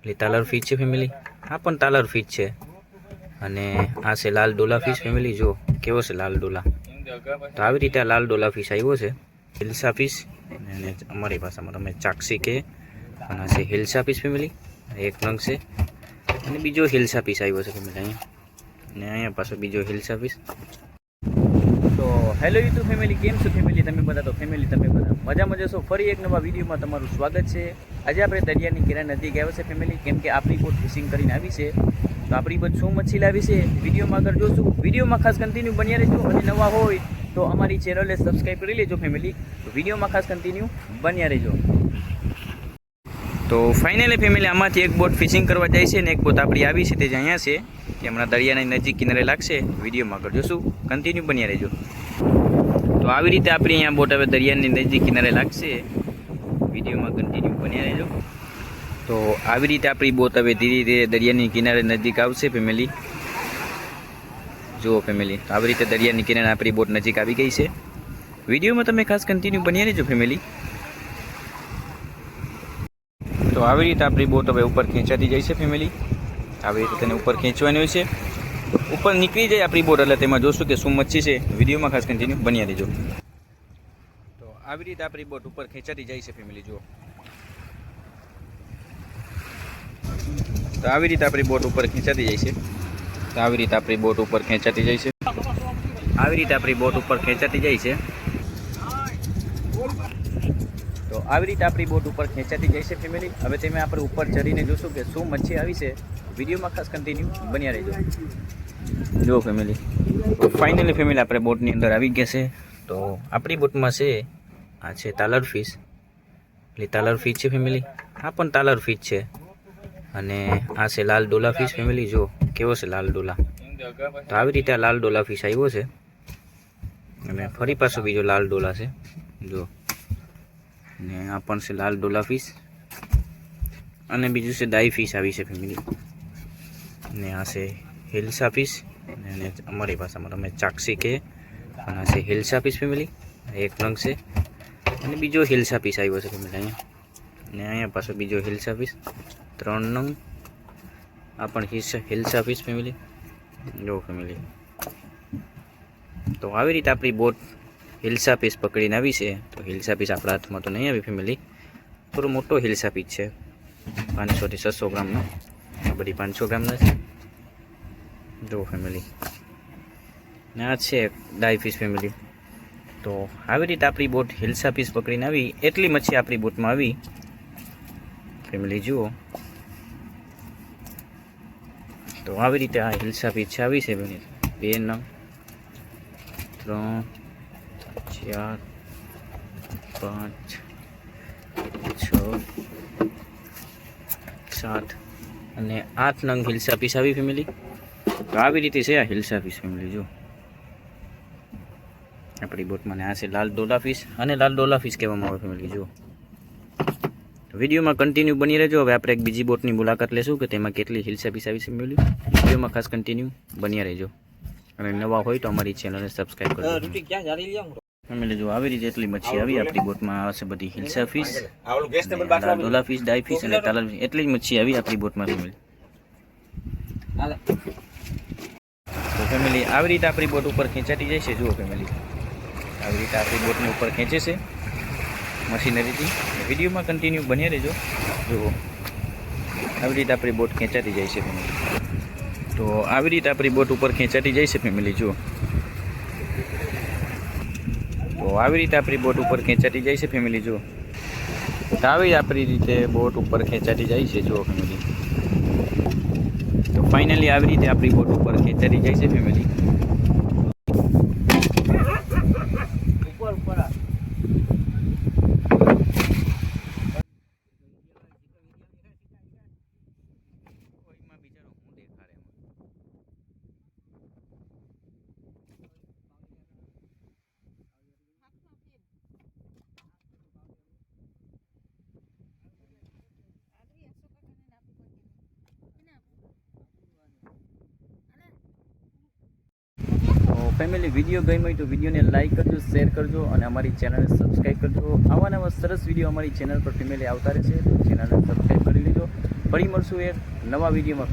એટલે તાલર ફીશ છે ફેમિલી આ પણ તાલર ફીશ છે. અને આ છે લાલ ડોલા ફીશ ફેમિલી જો, કેવો છે લાલ ડોલા? તો આવી રીતે આ લાલ ડોલા ફીશ આવ્યો છે. હિલ્સા ફીશ અને અમારી ભાષામાં તમે ચાક્ષી કે, અને આ છે હિલ્સા ફીશ ફેમિલી એક નંગ છે. અને બીજો હિલ્સા પીસ આવ્યો છે ફેમિલી અહીંયા. અને અહીંયા પાછો બીજો હિલ્સા પીસ તો હેલો યુટ્યુબ ફેમિલી કેમ છો ફેમિલી તમે બધા તો ફેમિલી તમે બધા મજા મજા છો ફરી એક નવા વિડીયોમાં તમારું સ્વાગત છે. આજે આપણે દરિયાની કિનારે નજીક ગયા છે ફેમિલી કેમ કે આપણી બોટ ફિશિંગ કરીને આવી છે. તો આપણી બોટ શું મચ્છી લાવી છે, વિડીયોમાં આગળ જોશું. વિડીયોમાં ખાસ કન્ટિન્યુ બન્યા રહેજો. અને નવા હોય તો અમારી ચેનલને સબસ્ક્રાઈબ કરી લેજો ફેમિલી તો વિડીયોમાં ખાસ કન્ટિન્યુ બન્યા રહેજો. તો ફાઇનલી ફેમિલી આમાંથી એક બોટ ફિશિંગ કરવા જાય છે ને એક બોટ આપણી આવી છે, તે જ અહીંયા છે. તે હમણાં દરિયાની નજીક કિનારે લાગશે. વિડીયોમાં આગળ જોશું. કન્ટિન્યુ બન્યા રહેજો. તો આવી રીતે આપણી અહીંયા બોટ હવે દરિયાની નજીક કિનારે લાગશે. વિડીયોમાં કન્ટિન્યુ બન્યા રહેજો. તો આવી રીતે આપણી બોટ હવે ધીરે ધીરે દરિયાની કિનારે નજીક આવશે ફેમિલી જુઓ ફેમિલી આવી રીતે દરિયાની કિનારે આપણી બોટ નજીક આવી ગઈ છે. વિડીયોમાં તમે ખાસ કન્ટિન્યુ બન્યા રહેજો ફેમિલી તો આવી રીતે આપણી બોટ હવે ઉપર ખેંચાતી જાય છે ફેમિલી આવી રીતે તેને ઉપર ખેંચવાની હોય છે. ઉપર નીકળી જાય આપણી બોટ, એટલે તેમાં જોશું કે શું મચ્છી છે. વિડીયોમાં ખાસ કન્ટિન્યુ બન્યા રહેજો. આવી રીતે આપણી બોટ ઉપર ખેંચાતી જાય છે ફેમિલી જુઓ. તો આવી રીતે આપણી બોટ ઉપર ખેંચાતી જાય છે. તો આવી રીતે આપણી બોટ ઉપર ખેંચાતી જાય છે. આવી રીતે આપણી બોટ ઉપર ખેંચાતી જાય છે. તો આવી રીતે આપણી બોટ ઉપર ખેંચાતી જાય છે ફેમિલી હવે તમે આપણે ઉપર ચડીને જોશું કે શું મચ્છી આવી છે. વિડીયોમાં ખાસ કન્ટિન્યુ બન્યા રહેજો. જુઓ ફેમિલી ફાઇનલી ફેમિલી આપણે બોટની અંદર આવી ગયા છે. તો આપણી બોટમાં છે આ છે તાલર ફિશ એટલે તાલર ફિશ છે ફેમિલી આ પણ તાલર ફિશ છે. અને આ છે લાલ ડોલા ફિશ ફેમિલી જો કેવો છે લાલ ડોલા. તો આવી રીતે આ લાલ ડોલા ફિશ આવ્યો છે. અને ફરી પાછો બીજો લાલ ડોલા છે. જો ને આ પણ છે લાલ ડોલા ફિશ અને બીજું છે દાઈ ફિશ આવી છે ફેમિલી ને આ છે હિલ્સા ફિશ અને અમારી ભાષામાં તમે ચાક્ષી કે અને આ છે હિલ્સા ફિશ ફેમિલી એક નંગ છે. અને બીજો હિલ્સ પીસ આવ્યો છે ફેમિલી અહીંયા. અને અહીંયા પાછો બીજો હિલ્સ પીસ ત્રણ નંગ. આ પણ હિલ્સા હિલ્સ પીસ ફેમિલી જો ફેમિલી તો આવી રીતે આપણી બોટ હિલ્સ પીસ પકડીને આવી છે. તો હિલ્સ પીસ આપણા હાથમાં તો નહીં આવી ફેમિલી થોડો મોટો હિલ્સ પીસ છે. પાંચસોથી છસો ગ્રામનો આ બધી પાંચસો ગ્રામના છે. જો ફેમિલી ને આ છે ડાય ફિશ ફેમિલી તો આવી રીતે આપણી બોટ હિલ્સા પીસ પકડીને આવી. એટલી મચ્છી આપણી બોટમાં આવી. ફેમિલી, જુઓ. તો આવી રીતે આ હિલ્સા પીસ છે, આવી છે બે નંગ ત્રણ, ચાર, પાંચ, છ, સાત અને આઠ નંગ હિલ્સા પીસ આવી, ફેમિલી. તો આવી રીતે છે આ હિલ્સા પીસ, ફેમિલી જો આપણી બોટમાં આ છે લાલ ડોલા ફિશ અને લાલ ડોલા ફિશ કહેવામાં આવે ફેમિલી જુઓ. વિડીયોમાં કન્ટિન્યુ બની રહેજો. હવે આપણે એક બીજી બોટની મુલાકાત લેશું કે તેમાં કેટલી હિલસા પીસ આવી છે મેળવી વિડીયોમાં ખાસ કન્ટિન્યુ બન્યા રહેજો. અને નવા હોય તો અમારી ચેનલને સબસ્ક્રાઈબ કરજો. ફેમિલી જો આવી રીતે એટલી મચ્છી આવી. આપણી બોટમાં આવશે બધી હિલ્સા ફિશ ડોલા ફિશ ડાઈ ફિશ અને તાલાલ ફિશ એટલી જ મચ્છી આવી આપણી બોટમાં ફેમિલી તો ફેમિલી આવી રીતે આપણી બોટ ઉપર ખેંચાતી જાય છે. જુઓ ફેમિલી આવી રીતે આપણી બોટને ઉપર ખેંચે છે મશીનરીથી. વિડીયોમાં કન્ટિન્યુ બન્યા રહેજો. જુઓ, આવી રીતે આપણી બોટ ખેંચાતી જાય છે ફેમિલી તો આવી રીતે આપણી બોટ ઉપર ખેંચાતી જાય છે ફેમિલી જુઓ. તો આવી રીતે આપણી બોટ ઉપર ખેંચાતી જાય છે ફેમિલી જુઓ. તો આવી આપણી રીતે બોટ ઉપર ખેંચાતી જાય છે, જુઓ ફેમિલી તો ફાઇનલી આવી રીતે આપણી બોટ ઉપર ખેંચાતી જાય છે ફેમિલી તો ફેમિલી વીડિયો ગમ્યો તો વિડીયોને લાઈક કરજો શેર કરજો અને અમારી ચેનલને સબસ્ક્રાઈબ કરજો. આવા નવા સરસ વીડિયો અમારી ચેનલ પર ફેમિલી આવતા રહેશે તો ચેનલને સબસ્ક્રાઈબ કરી લેજો. ફરી મળશું એક નવા વિડીયોમાં